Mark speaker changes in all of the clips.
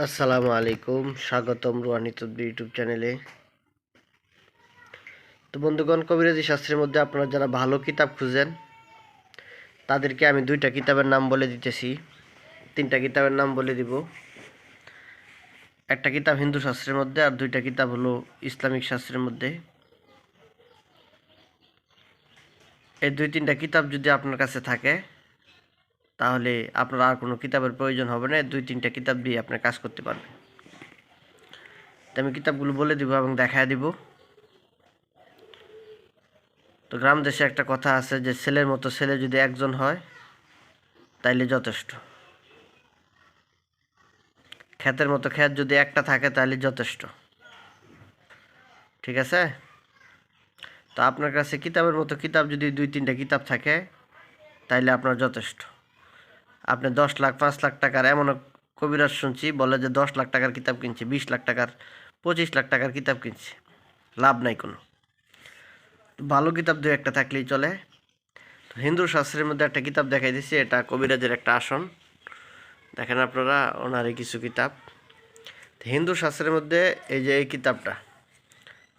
Speaker 1: আসসালামু আলাইকুম, স্বাগতম রুয়ানি তদ্বির ইউটিউব চ্যানেলে। তো বন্ধুগণ, কবিরাজি শাস্ত্রের মধ্যে আপনারা যারা ভালো কিতাব খুঁজেন, তাদেরকে আমি দুইটা কিতাবের নাম বলে দিতেছি। তিনটা কিতাবের নাম বলে দিব। একটা কিতাব হিন্দু শাস্ত্রের মধ্যে আর দুইটা কিতাব হলো ইসলামিক শাস্ত্রের মধ্যে। এই দুই তিনটা কিতাব যদি আপনার কাছে থাকে তাহলে আপনার আর কোনো কিতাবের প্রয়োজন হবে না দুই তিনটা কিতাব দিয়ে আপনি কাজ করতে পারবেন। তো আমি কিতাবগুলো বলে দিব এবং দেখায় দিব। তো গ্রাম দেশে একটা কথা আছে যে, ছেলের মতো ছেলে যদি একজন হয়, তাইলে যথেষ্ট। ক্ষেতের মতো ক্ষেত যদি একটা থাকে তাহলে যথেষ্ট। ঠিক আছে? তো আপনার কাছে কিতাবের মতো কিতাব যদি দুই তিনটা কিতাব থাকে, তাইলে আপনার যথেষ্ট। আপনি দশ লাখ, পাঁচ লাখ টাকার, এমন কবিরাজ শুনছি, বলে যে দশ লাখ টাকার কিতাব কিনছে, বিশ লাখ টাকার, পঁচিশ লাখ টাকার কিতাব কিনছে। লাভ নাই কোনো। ভালো কিতাব দু একটা থাকলেই চলে। তো হিন্দু শাস্ত্রের মধ্যে একটা কিতাব দেখাই দিছি, এটা কবিরাজের একটা আসন। দেখেন আপনারা, ওনারই কিছু কিতাব। হিন্দু শাস্ত্রের মধ্যে এই যে এই কিতাবটা,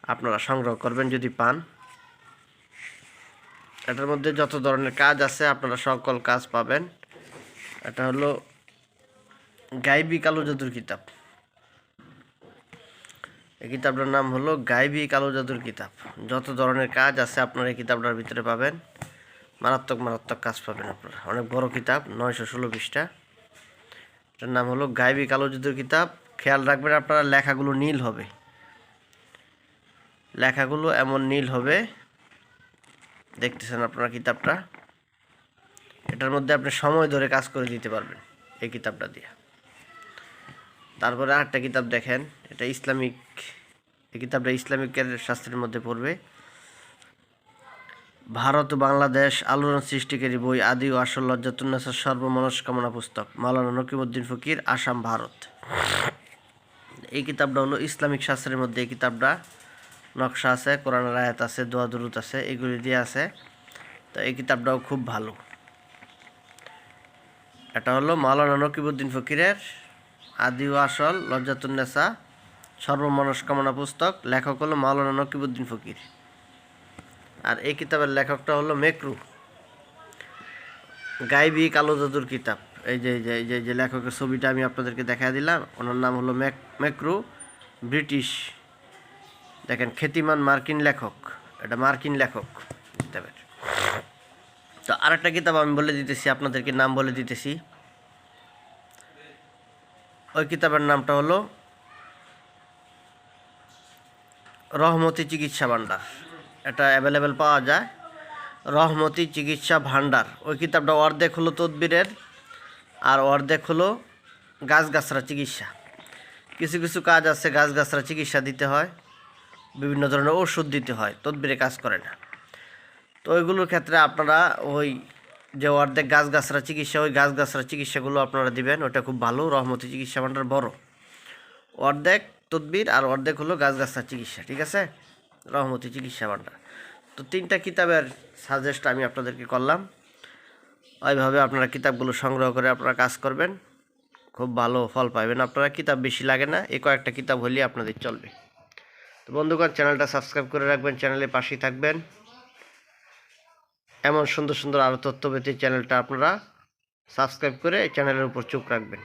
Speaker 1: আপনারা সংগ্রহ করবেন যদি পান। এটার মধ্যে যত ধরনের কাজ আছে, আপনারা সকল কাজ পাবেন। এটা হলো গাইবি কালো জাদুর কিতাব। এই কিতাবটার নাম হলো গাইবি কালো জাদুর কিতাব। যত ধরনের কাজ আছে আপনারা এই কিতাবটার ভিতরে পাবেন। মারাত্মক মারাত্মক কাজ পাবেন আপনারা। অনেক বড় কিতাব, নয়শো ষোলো পৃষ্ঠা। এটার নাম হলো গাইবি কালো জাদুর কিতাব। খেয়াল রাখবেন আপনারা, লেখাগুলো নীল হবে। লেখাগুলো এমন নীল হবে। দেখতেছেন আপনারা কিতাবটা। এটার মধ্যে আপনি সময় ধরে কাজ করে দিতে পারবেন এই কিতাবটা দিয়ে। তারপরে আরেকটা কিতাব দেখেন, এটা ইসলামিক, এই কিতাবটা ইসলামিকের শাস্ত্রের মধ্যে পড়বে। ভারত ও বাংলাদেশ আলোড়ন সৃষ্টিকারী বই আদি ও আসল লজ্জাতুন্নাসার সর্বমনস্কামনা পুস্তক, মাওলানা নকিমুদ্দিন ফকির, আসাম, ভারত। এই কিতাবটা হলো ইসলামিক শাস্ত্রের মধ্যে এই কিতাবটা। নকশা আছে কোরআন আয়াত আছে, দোয়া দুরুত আছে, এগুলি দিয়ে আছে। তো এই কিতাবটাও খুব ভালো। এটা হলো মাওলানা নকিবুদ্দিন ফকিরের আদি ও আসল লজ্জাতুন্নেসা সর্বমনস্কামনা পুস্তক। লেখক হলো মাওলানা নকিবুদ্দিন ফকির। আর এই কিতাবের লেখকটা হলো মেকরু। গাইবি কালো জাদুর কিতাব। এই যে এই যে এই যে যে লেখকের ছবিটা আমি আপনাদেরকে দেখা দিলাম। ওনার নাম হলো ম্যাক মেকরু, ব্রিটিশ। দেখেন, খ্যাতিমান মার্কিন লেখক। এটা মার্কিন লেখক কিতাবের। তো আর একটা কিতাব আমি বলে দিতেছি, আপনাদেরকে নাম বলে দিতেছি। ওই কিতাবের নামটা হলো রহমতি চিকিৎসা ভাণ্ডার। এটা অ্যাভেলেবেল পাওয়া যায়। রহমতি চিকিৎসা ভাণ্ডার। ওই কিতাবটা অর্ধেক হলো তদবিরের আর অর্ধেক হলো গাছগাছরা চিকিৎসা। কিছু কিছু কাজ আছে গাছগাছরা চিকিৎসা দিতে হয়। বিভিন্ন ধরনের ওষুধ দিতে হয়, তদবিরে কাজ করে না। তো ওইগুলোর ক্ষেত্রে আপনারা ওই যে অর্ধেক গাছ গাছগাছরা চিকিৎসা, ওই গাছ গাছগাছরা চিকিৎসাগুলো আপনারা দিবেন। ওটা খুব ভালো, রহমতি চিকিৎসা ভাণ্ডার বড়। অর্ধেক তদবির আর অর্ধেক হলো গাছ গাছগাছরা চিকিৎসা, ঠিক আছে? রহমতি চিকিৎসা ভাণ্ডার তো তিনটা কিতাবের সাজেস্ট আমি আপনাদেরকে করলাম। ওইভাবে আপনারা কিতাবগুলো সংগ্রহ করে আপনারা কাজ করবেন। খুব ভালো ফল পাবেন আপনারা কিতাব বেশি লাগে না এ কয়েকটা কিতাব হলেই আপনাদের চলবে। তো বন্ধুগণ, চ্যানেলটা সাবস্ক্রাইব করে রাখবেন চ্যানেলে পাশেই থাকবেন। এমন সুন্দর সুন্দর আরও তথ্য পেতে চ্যানেলটা আপনারা সাবস্ক্রাইব করে চ্যানেলের উপর চোখ রাখবেন।